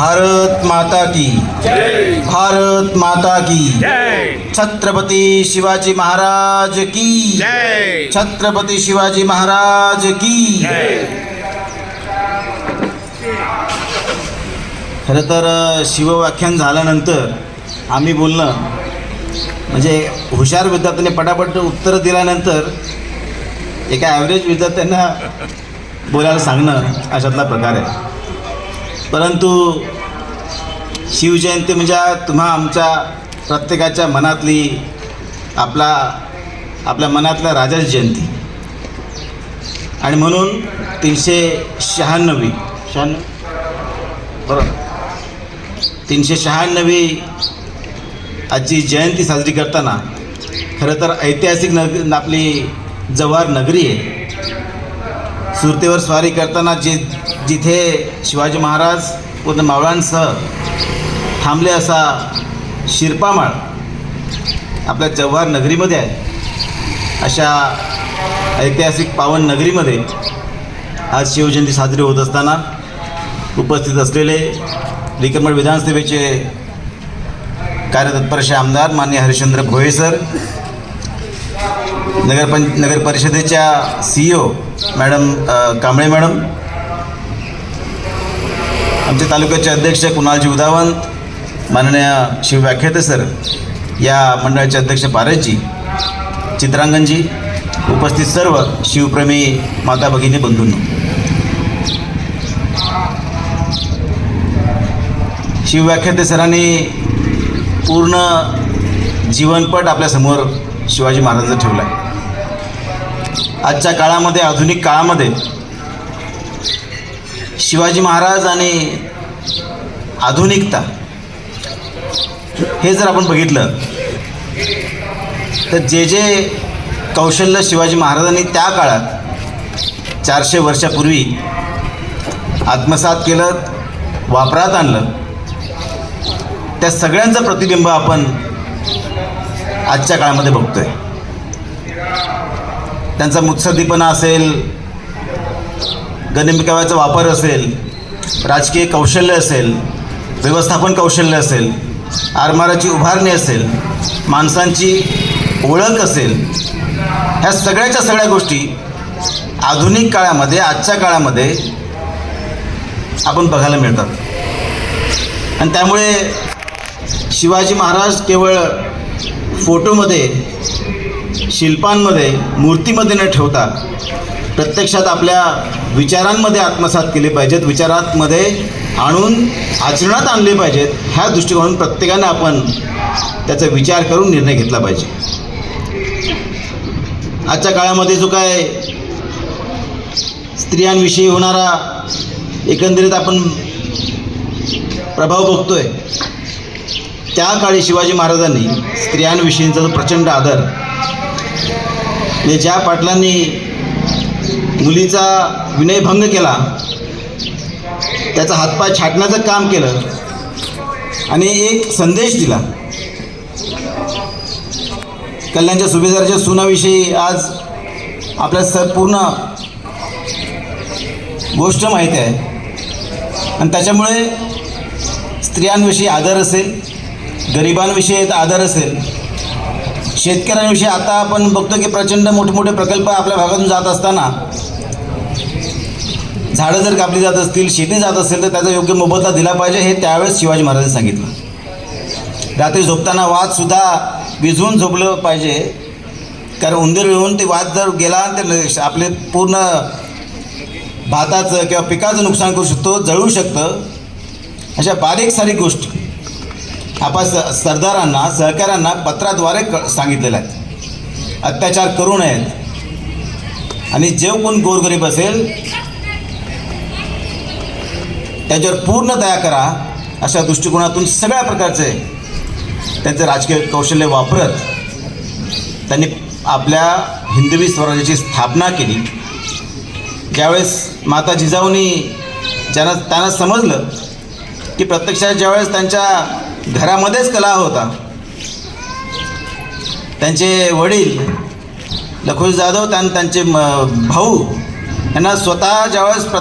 भारत माता की। भारत माता की। छत्रपती शिवाजी महाराज की। छत्रपती शिवाजी महाराज की। खरं तर शिवव्याख्यान झाल्यानंतर आम्ही बोलणं म्हणजे हुशार विद्यार्थ्यांनी पटापट उत्तरं दिल्यानंतर एका ॲव्हरेज विद्यार्थ्यांना बोलायला सांगणं अशातला प्रकार आहे. परंतु शिवजयंती म्हणजे तुम्हा आमच्या प्रत्येकाच्या मनातली आपला आपल्या मनातल्या राजाच जयंती. आणि म्हणून तीनशे शहाण्णवी शहाण्णव? बरोबर. तीनशे शहाण्णवी आजची जयंती साजरी करताना खरं तर ऐतिहासिक नग आपली जव्हार नगरी आहे. सुरतेवर स्वारी करताना जे जिथे शिवाजी महाराज पूर्ण मावळांसह थांबले असा शिरपामाळ आपल्या जव्हार नगरीमध्ये आहे. अशा ऐतिहासिक पावन नगरीमध्ये आज शिवजयंती साजरी होत असताना उपस्थित असलेले विक्रमगड विधानसभेचे कार्यतत्पर असे आमदार मान्य हरिश्चंद्र भोये सर नगरपं नगर परिषदेच्या C O madam Kamble madam. आमचे तालुक्याचे अध्यक्ष कुणालजी उदावंत माननीय शिवव्याख्याते सर या मंडळाचे अध्यक्ष पारसजी चित्रांगणजी उपस्थित सर्व शिवप्रेमी माता भगिनी बंधूंनो. शिवव्याख्याते सरांनी पूर्ण जीवनपट आपल्यासमोर शिवाजी महाराजांचा ठेवला आहे आजच्या काळामध्ये आधुनिक काळामध्ये शिवाजी महाराज आणि आधुनिकता हे जर आपण बघितलं तर जे जे कौशल्य शिवाजी महाराजांनी त्या काळात चारशे वर्षापूर्वी आत्मसात केलं वापरात आणलं त्या सगळ्यांचं प्रतिबिंब आपण आजच्या काळामध्ये बघतोय. त्यांचा मुत्सद्दीपणा असेल गणिमिकाव्याचा वापर असेल राजकीय कौशल्य असेल व्यवस्थापन कौशल्य असेल आरमाराची उभारणी असेल माणसांची ओळख असेल ह्या सगळ्याच्या सगळ्या गोष्टी आधुनिक काळामध्ये आजच्या काळामध्ये आपण बघायला मिळतात. आणि त्यामुळे शिवाजी महाराज केवळ फोटोमध्ये शिल्पांमध्ये मूर्तीमध्ये न ठेवता प्रत्यक्षात आपल्या विचारांमध्ये आत्मसात केले पाहिजेत विचारांमध्ये आणून आचरणात आणले पाहिजेत ह्या दृष्टिकोनातून प्रत्येकाने आपण त्याचा विचार करून निर्णय घेतला पाहिजे. आजच्या काळामध्ये जो काय स्त्रियांविषयी होणारा एकंदरीत आपण प्रभाव बघतोय त्या काळी शिवाजी महाराजांनी स्त्रियांविषयींचा जो प्रचंड आदर म्हणजे ज्या पाटलांनी मुलीचा विनयभंग केला त्याचा हातपाय छाटण्याचं काम केलं आणि एक संदेश दिला. कल्याणच्या सुभेदारच्या सुनाविषयी आज आपल्या स पूर्ण गोष्ट माहीत आहे. आणि त्याच्यामुळे स्त्रियांविषयी आदर असेल गरिबांविषयी आदर असेल शेतकऱ्यांविषयी आता आपण बघतो की प्रचंड मोठे मोठे प्रकल्प आपल्या भागातून जात असताना झाडं जर कापली जात असतील शेती जात असेल तर त्याचा योग्य मोबदला दिला पाहिजे हे त्यावेळेस शिवाजी महाराजांनी सांगितलं. रात्री झोपताना वादसुद्धा विझवून झोपलं पाहिजे. कारण उंदीर येऊन ते वाद जर गेला तर आपले पूर्ण भाताचं किंवा पिकाचं नुकसान करू शकतो जळू शकतं. अशा बारीक सारीक गोष्टी. आपण स सरदारांना सहकाऱ्यांना पत्राद्वारे क सांगितलेलं आहे. अत्याचार करू नयेत. आणि जे कोण गोरगरीब असेल त्याच्यावर पूर्ण दया करा अशा दृष्टिकोनातून सगळ्या प्रकारचे त्यांचं राजकीय कौशल्य वापरत त्यांनी आपल्या हिंदवी स्वराज्याची स्थापना केली. ज्यावेळेस माता जिजाऊनी ज्यांना त्यांना समजलं की प्रत्यक्षात ज्यावेळेस त्यांच्या घरामध्येच कला होता. त्यांचे वडील लखोजी जाधव आणि त्यांचे भाऊ यांना स्वतः ज्यावेळेस प्र